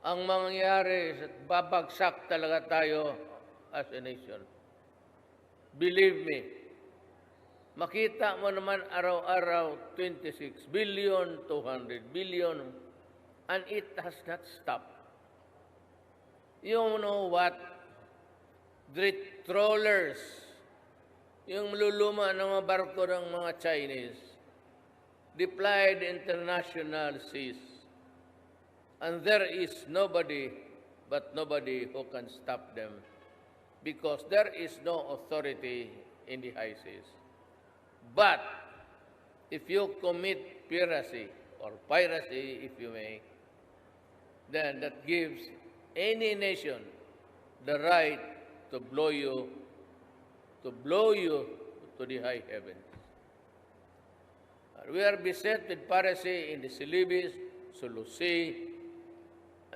ang mangyayari, babagsak talaga tayo as a nation. Believe me, makita mo naman araw-araw 26 billion, 200 billion, and it has not stopped. You know what? Great trawlers, yung luluma ng mga barko ng mga Chinese, deployed international seas. And there is nobody, but nobody who can stop them because there is no authority in the high seas. But if you commit piracy or piracy, if you may, then that gives any nation the right to blow you, to blow you to the high heavens. We are beset with piracy in the Celebes, Sulu Sea,